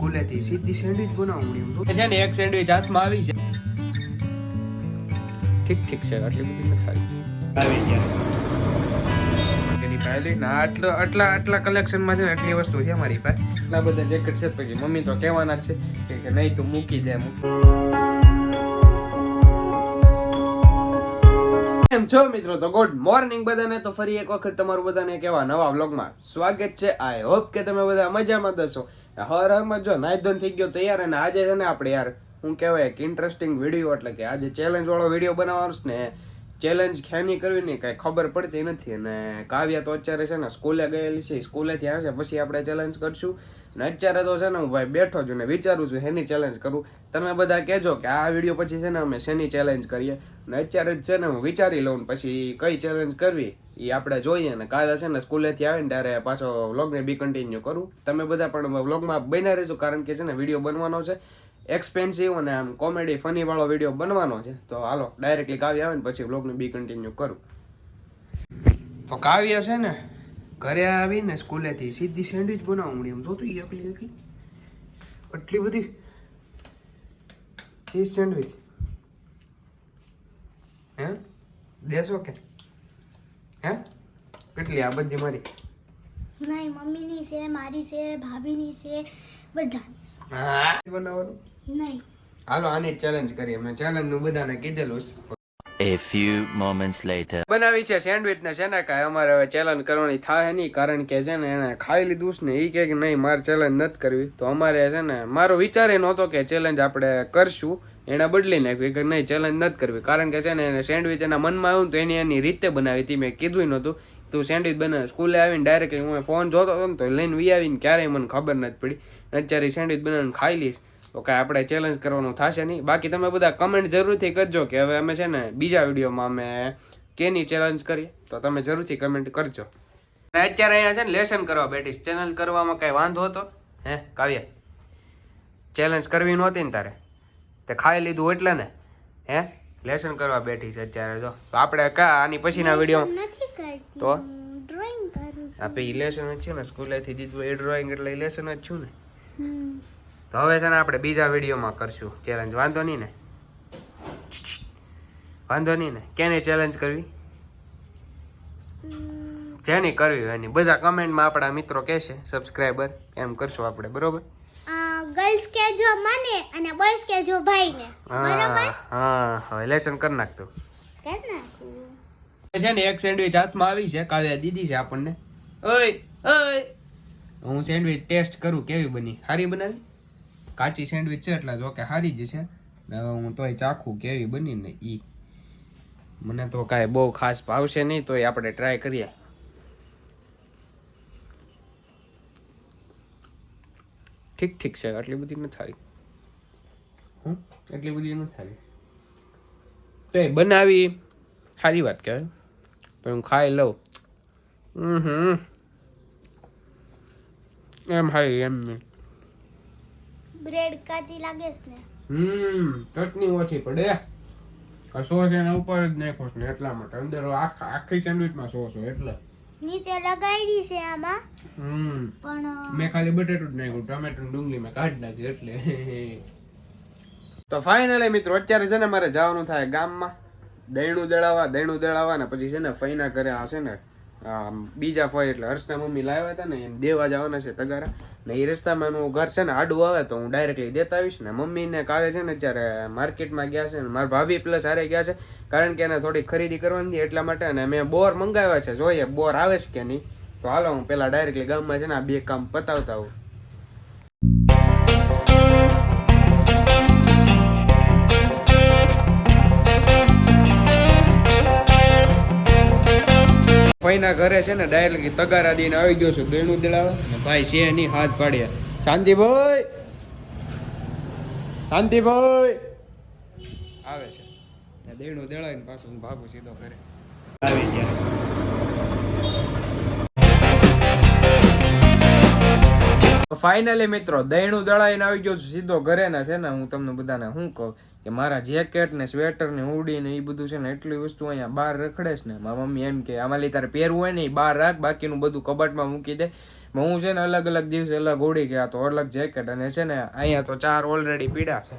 સ્કૂલેથી સીધી સેન્ડવિચ બનાવું છે ને એક સેન્ડવિચ હાથમાં આવી છે. ઠીક ઠીક છે આટલી બધી નથી આવી આવી ગયા. એની પહેલી ના આટલા આટલા આટલા કલેક્શનમાં છે ને આટલી વસ્તુ છે મારી પાસે. એટલા બધા જેકેટ છે પછી મમ્મી તો કહેવાના જ છે કે- કે નહીં તું મૂકી દે મૂકી એમ છો મિત્રો? તો ગુડ મોર્નિંગ બધાને. તો ફરી એક વખત તમારું બધાને કેવા નવા વ્લોગમાં સ્વાગત છે. આઈ હોપ કે તમે બધા મજામાં દશો હર હરમાં જો નાઈ ધોન થઈ ગયો તૈયાર અને આજે છે ને આપણે યાર, હું કહેવાય એક ઇન્ટરેસ્ટિંગ વીડિયો એટલે કે આજે ચેલેન્જ વાળો વીડિયો બનાવવાનો ને ચેલેન્જ ખેની કરવી ને કાંઈ ખબર પડતી નથી અને કાવ્યા તો અત્યારે છે ને સ્કૂલે ગયેલી છે સ્કૂલેથી આવે છે, પછી આપણે ચેલેન્જ કરશું. ને અત્યારે તો છે ને હું ભાઈ બેઠો છું ને વિચારું છું એની ચેલેન્જ કરું? તમે બધા કહેજો કે આ વીડિયો પછી છે ને અમે શેની ચેલેન્જ કરીએ? ને અત્યારે જ છે ને હું વિચારી લઉં પછી કઈ ચેલેન્જ કરવી એ આપણે જોઈએ ને. કાલે છે ને સ્કૂલેથી આવે ને ત્યારે પાછો વ્લોગને બી કન્ટિન્યુ કરું. તમે બધા પણ વ્લોગમાં બન્યા રહેજો, કારણ કે છે ને વીડિયો બનવાનો છે. એક્સપેન્સિવ અને આમ કોમેડી ફની વાળો વીડિયો બનવાનો છે. તો હાલો ડાયરેક્ટલી કાવ્ય આવે ને પછી વ્લોગને બી કન્ટિન્યુ કરું. તો કાવ્ય છે ને, ઘરે આવીને સ્કૂલેથી સીધી સેન્ડવિચ બનાવું એમ. જોતું એકલી એકલી? આટલી બધી? ચીઝ સેન્ડવિચ હે? દેશો કે? હે? કેટલી આ બધી મારી? નહીં મમ્મીની છે મારી છે ભાભીની છે બધાની હા. બનાવવાનું? નહીં. હાલો આની ચેલેન્જ કરીએ. મેં ચેલેન્જનું બધાને કીધેલું. A few moments later. બનાવી છે સેન્ડવિચ ને છે ને કાંઈ? અમારે હવે ચેલેન્જ કરવાની થાય નહીં, કારણ કે છે ને એને ખાઈ લીધું છે ને એ કે નહીં, મારે ચેલેન્જ નથી કરવી. તો અમારે છે ને, મારો વિચાર એ નહોતો કે ચેલેન્જ આપણે કરશું એણે બદલી નાખ્યું કે નહીં ચેલેન્જ નથી કરવી. કારણ કે છે ને એને સેન્ડવિચ એના મનમાં આવ્યું તો એની એની રીતે બનાવી હતી, મેં કીધું નહોતું. તું સેન્ડવિચ બનાવે, સ્કૂલે આવીને ડાયરેક્ટલી હું ફોન જોતો હતો ને તો લઈને વી આવીને ક્યારેય મને ખબર નથી પડી. અત્યારે સેન્ડવિચ બનાવીને ખાઈ લઈશ. તો કાંઈ આપણે ચેલેન્જ કરવાનું થશે નહીં. બાકી તમે બધા કમેન્ટ જરૂરથી કરજો કે હવે અમે છે ને બીજા વિડીયોમાં અમે કેની ચેલેન્જ કરીએ? તો તમે જરૂરથી કમેન્ટ કરજો. અને અત્યારે અહીંયા છે ને લેસન કરવા બેઠીશ ચેનલ કરવામાં કાંઈ વાંધો હતો? હે કાવ્ય? ચેલેન્જ કરવી નહોતી ને તારે? તે ખાઈ લીધું એટલે ને? હે? લેસન કરવા બેઠી છે અત્યારે જો તો આપણે કા આની પછીના વીડિયો તો? આપણે કરું લેસન જ છે ને. સ્કૂલેથી દીધું એ ડ્રોઈંગ એટલે લેસન જ છું ને. તો હવે છે ને આપણે બીજા વિડીયોમાં કરશું. ચેલેન્જ વાંધો નહીં ને? વાંધો નહીં ને? કેની ચેલેન્જ કરવી? જેની કરવી હોય એની. બધા કમેન્ટમાં આપણા મિત્રો કહેશે સબસ્ક્રાઈબર એમ કરશું આપણે બરોબર? ગર્લ્સ કેજો મને અને બોયસ કેજો ભાઈને. બરોબર? હા હા હવે લેસન કરી નાખતો કર નાખું. છે ને એક સેન્ડવિચ હાથમાં આવી છે કાવ્યા દીધી છે આપણને. ઓય ઓય. હું સેન્ડવિચ ટેસ્ટ કરું કેવી બની? સારી બનાવી? કાચી સેન્ડવિચ છે એટલે જો કે સારી જ છે. ને હું તોય ચાખું કેવી બની ને ઈ. મને તો કાંઈ બહુ ખાસ ભાવશે નહીં તોય આપણે ટ્રાય કરીએ. ઠીક ઠીક છે આટલી બધી નથી સારી હમ એટલી બધી નથી સારી તો એ બનાવી. સારી વાત કહેવાય. તો હું ખાઈ લઉં. હમ એમ હારી એમ નહીં બ્રેડ કાચી લાગે છે ને. હમ ચટણી ઓછી પડે. આ સોસ એના ઉપર જ નાખો છો ને એટલા માટે. અંદર આખા આખી સેન્ડવિચમાં સોસ હોય એટલે. નીચે લગાડી છે આમાં. હમ પણ મેં ખાલી બટેટું જ નાખ્યું ટમેટું ડુંગળી મેં કાઢી નાખ્યું એટલે. તો ફાઇનલી મિત્રો અત્યારે છે ને મારે જવાનું થાય ગામમાં. દહીણું દળાવવા દહીણું દળાવવા ને પછી છે ને ફઈના ઘરે આ છે ને બીજા ફોય એટલે હર્ષના મમ્મી લાવ્યા હતા ને, એને દેવા જવાના છે તગારા. ને એ રસ્તામાં એનું ઘર છે ને, આડું આવે તો હું ડાયરેક્ટલી દેતા આવીશ ને મમ્મીને કાવે છે ને, અત્યારે માર્કેટમાં ગયા છે ને, મારા ભાભી પ્લસ હારે ગયા છે, કારણ કે એને થોડી ખરીદી કરવાની હતી એટલા માટે અને મેં બોર મંગાવ્યા છે, જોઈએ બોર આવે છે કે નહીં. તો હાલો હું પેલા ડાયરેક્ટલી ગામમાં છે ને આ બે કામ પતાવતા આવું. ભાઈના ઘરે છે ને ડાયરેક્ટ તગારા દઈને આવી ગયો છું. દેણું દેડાવે ભાઈ છે નહીં, હાથ પાડ્યા શાંતિભાઈ! શાંતિભાઈ! આવે છે. દેણું દેડાવીને પાછું ભાગું સીધો ઘરે. આવી ગયા. ફાઇનલી મિત્રો, દહીણું દળાઈને આવી ગયો છું, સીધો ઘરે ના છે ને, હું તમને બધાને શું કહું કે મારા જેકેટ ને સ્વેટર ને હુડી ને એ બધું છે ને, એટલી વસ્તુ અહીંયા બહાર રખડે છે ને. મારા મમ્મી એમ કે, આમાં તારે પહેરવું હોય ને એ બહાર રાખ, બાકીનું બધું કબાટમાં મૂકી દે. હું છે ને અલગ અલગ દિવસે અલગ ઉડી ગયા તો અલગ જેકેટ અને છે ને, અહીંયા તો ચાર ઓલરેડી પીડા છે.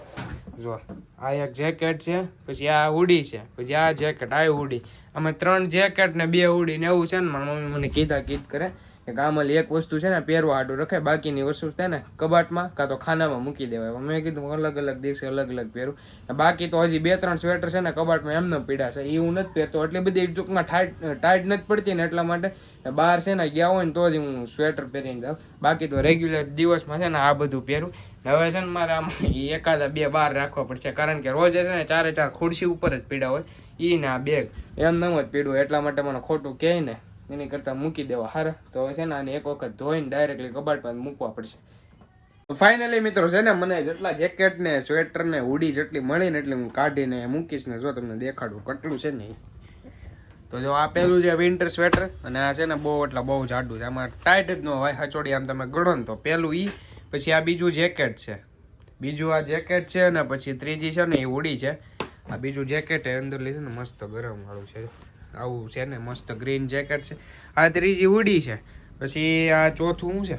જો આ એક જેકેટ છે, પછી આ હુડી છે, પછી આ જેકેટ આ હુડી અમે ત્રણ જેકેટ ને બે હુડી ને એવું છે ને, મારા મમ્મી મને કીધા કીધ કરે. કે આમાં એક વસ્તુ છે ને, પહેરવા આડું રખાય બાકીની વસ્તુ છે ને, કબાટમાં કાં તો ખાનામાં મૂકી દેવાય. મેં કીધું અલગ અલગ દિવસે અલગ અલગ પહેરું. બાકી તો હજી બે ત્રણ સ્વેટર છે ને, કબાટમાં એમને પીડા છે. એ હું નથી પહેરતો. એટલી બધી ટૂંકમાં ટાઈટ ટાઈટ નથી પડતી ને, એટલા માટે બહાર છે ને, ગયા હોય ને, તો જ હું સ્વેટર પહેરીને જાઉં. બાકી તો રેગ્યુલર દિવસમાં છે ને, આ બધું પહેરું. હવે છે ને, મારે આમ એકાદા બે બહાર રાખવા પડશે. કારણ કે રોજ છે ને, ચારે ચાર ખુરશી ઉપર જ પીડા હોય. એ ને આ બેગ એમ ન જ પીડું, એટલા માટે મને ખોટું કહે ને. એની કરતાં મૂકી દેવા. હારા. તો હવે છે ને આને એક વખત ધોઈને ડાયરેક્ટલી કબાટ પર મૂકવા પડશે. ફાઇનલી મિત્રો છે ને મને જેટલા જેકેટ ને સ્વેટર ને હુડી જેટલી મળી ને એટલી હું કાઢીને મૂકીશ ને જો તમને દેખાડું કટલું છે ને તો જો આ પેલું છે વિન્ટર સ્વેટર અને આ છે ને બહુ એટલે બહુ જાડું છે. આમાં ટાઈટ જ ન હોય હચોડી આમ તમે ગણો ને તો. પેલું ઈ, પછી આ બીજું જેકેટ છે. બીજું આ જેકેટ છે અને પછી ત્રીજી છે ને એ હુડી છે. આ બીજું જેકેટ એ અંદર છે ને મસ્ત ગરમ વાળું છે. આવું છે ને, મસ્ત ગ્રીન જેકેટ છે. આ ત્રીજી ઉડી છે. પછી આ ચોથું શું છે?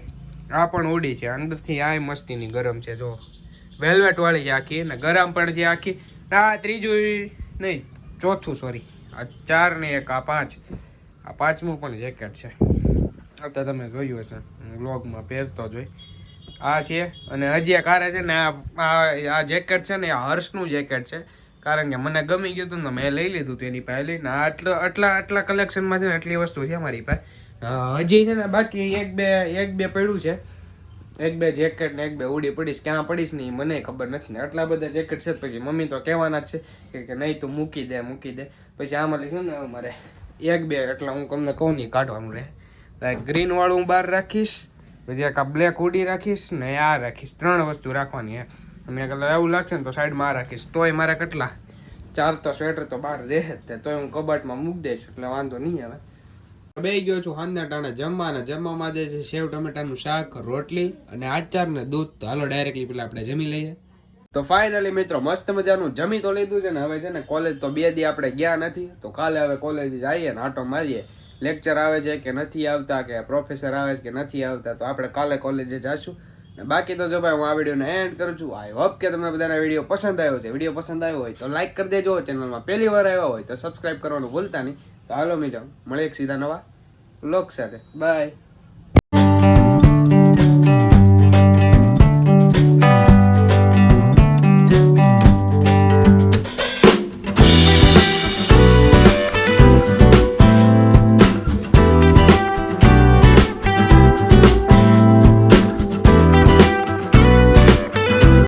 આ પણ હુડી છે. અંદરથી આ મસ્તીની ગરમ છે, જો. વેલ્વેટવાળી છે આખી, ને ગરમ પણ છે આખી. આ ત્રીજું નહીં, ચોથું સોરી આ ચાર ને એક, આ પાંચ. આ પાંચમું પણ જેકેટ છે. તો તમે જોયું હશે. વ્લોગમાં પહેરતો જ હોય. આ છે, અને હજી એક આરે છે ને, આ આ જેકેટ છે ને, આ હર્ષનું જેકેટ છે. કારણ કે મને ગમી ગયું હતું ને મેં લઈ લીધું હતું એની પાસે લઈને. આટલા આટલા આટલા કલેક્શનમાં છે ને આટલી વસ્તુ છે મારી પાસે. હજી છે ને બાકી એક બે એક બે પડ્યું છે. એક બે જેકેટ ને એક બે ઉડી પડીશ, ક્યાં પડીશ ને મને ખબર નથી ને. આટલા બધા જેકેટ છે પછી મમ્મી તો કહેવાના જ છે કે- નહીં તું મૂકી દે મૂકી દે. પછી આમાં છે ને મારે એક બે, એટલે હું તમને કહું નહીં કાઢવાનું રહે. ગ્રીન વાળું હું બહાર રાખીશ, પછી એક બ્લેક ઉડી રાખીશ ને આ રાખીશ. ત્રણ વસ્તુ રાખવાની હે મેં કીધું એવું લાગશે ને તો સાઈડમાં રાખીશ. તોય મારે કેટલા? ચાર તો સ્વેટર તો બહાર રહે તે, તોય હું કબાટમાં મૂકી દઈશ, એટલે વાંધો નહીં આવે. બે ગયો છું હાંજના ટાણે જમવા, અને જમવામાં જે છે સેવ, ટમેટાનું શાક, રોટલી, અને આચાર, ને દૂધ. તો હાલો ડાયરેક્ટલી પેલા આપણે જમી લઈએ. તો ફાઇનલી મિત્રો, મસ્ત મજાનું જમી તો લીધું છે ને, હવે છે ને કોલેજ તો બે દી આપણે ગયા નથી. તો કાલે હવે કોલેજ જઈએ ને, આટો મારીએ. લેક્ચર આવે છે કે નથી આવતા, કે પ્રોફેસર આવે છે કે નથી આવતા, તો આપણે કાલે કોલેજે જાશું. ને બાકી તો જો ભાઈ હું આ વિડીયોને એન્ડ કરું છું. આઈ હોપ કે તમને બધાને વીડિયો પસંદ આવ્યો છે. વીડિયો પસંદ આવ્યો હોય તો લાઈક કરી દેજો. ચેનલમાં પહેલી વાર આવ્યા હોય તો સબસ્ક્રાઈબ કરવાનું ભૂલતા નહીં. તો હાલો મિત્રો મળે એક સીધા નવા લોક સાથે. બાય